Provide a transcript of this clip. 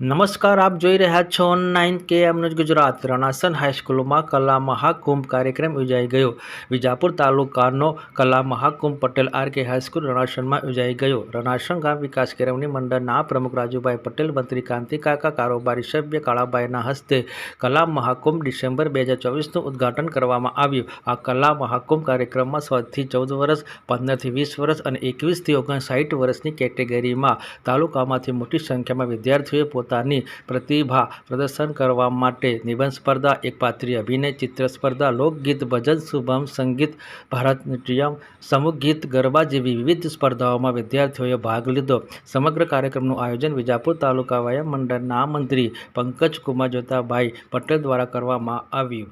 નમસ્કાર, આપ જોઈ રહ્યા છો ઓનલાઈન કે એમનું ગુજરાત. રણાસન હાઈસ્કૂલમાં કલા મહાકુંભ કાર્યક્રમ યોજાઈ ગયો. વિજાપુર તાલુકાનો કલા Mahakumbh Patel R K high school રણાસનમાં યોજાઈ ગયો. રણાસન ગામ વિકાસ કેળવણી મંડળના પ્રમુખ રાજુભાઈ પટેલ, મંત્રી કાંતિકાકા કારોબારી સભ્ય કાળાભાઈના હસ્તે કલા મહાકુંભ ડિસેમ્બર બે હજાર ચોવીસનું ઉદ્ઘાટન કરવામાં આવ્યું. આ કલા મહાકુંભ કાર્યક્રમમાં સોળથી ચૌદ વર્ષ, પંદરથી વીસ વર્ષ અને એકવીસથી ઓગણસાઠ વર્ષની કેટેગરીમાં તાલુકામાંથી મોટી સંખ્યામાં વિદ્યાર્થીઓએ પોતાની પ્રતિભા પ્રદર્શન કરવા માટે નિબંધ સ્પર્ધા એકપાત્રીય અભિનય ચિત્ર સ્પર્ધા, લોકગીત ભજન, શુભમ સંગીત ભારતનાટ્યમ સમૂહ ગીત ગરબા જેવી વિવિધ સ્પર્ધાઓમાં વિદ્યાર્થીઓએ ભાગ લીધો. સમગ્ર કાર્યક્રમનું આયોજન વિજાપુર તાલુકા વ્યાયામ મંડળના મંત્રી પંકજકુમાર જોતાભાઈ પટેલ દ્વારા કરવામાં આવ્યું.